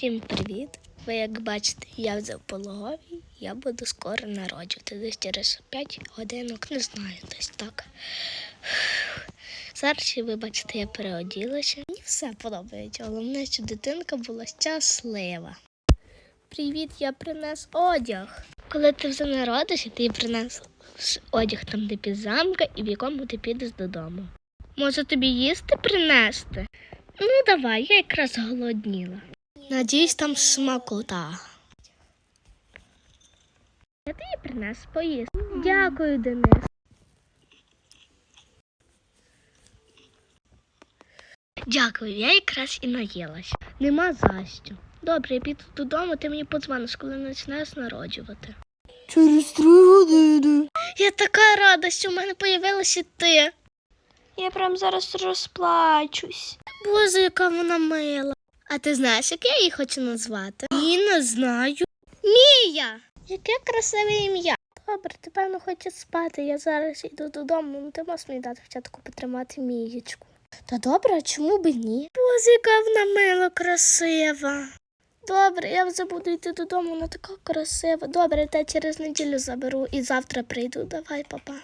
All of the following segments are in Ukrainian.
Всім привіт! Ви як бачите, я взяв пологовий, я буду скоро народжувати. Десь через 5 годинок, не знаю, десь так. Зараз ви бачите, я переоділася. Мені все подобається. Головне, що дитинка була щаслива. Привіт, я принес одяг. Коли ти вже народишся, ти принес одяг там, де пізамка, і в якому ти підеш додому. Може тобі їсти принести? Ну, давай, я якраз голодніла. Надіюсь, там смакота. Я тобі принес поїсти. Дякую, Денис. Дякую, я якраз і наїлась. Нема за що. Добре, я піду додому, ти мені подзвониш, коли почнеш народжувати. Через три години. Я така рада, що в мене появилася ти. Я прям зараз розплачусь. Боже, яка вона мила. А ти знаєш, як я її хочу назвати? Ні, не знаю. Мія! Яке красиве ім'я. Добре, ти певно хочеш спати. Я зараз йду додому, ну ти можеш мені дати спочатку потримати мієчку. Та добре, а чому б ні? Боже, яка вона мила, красива. Добре, я вже буду йти додому, вона така красива. Добре, та через неділю заберу і завтра прийду. Давай, папа.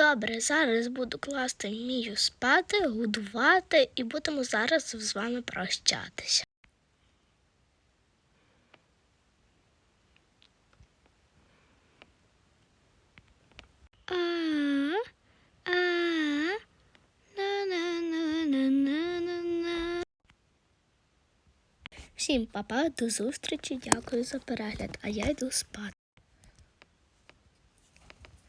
Добре, зараз буду класти Мію спати, годувати і будемо зараз з вами прощатися. Всім папа, до зустрічі, дякую за перегляд, а я йду спати.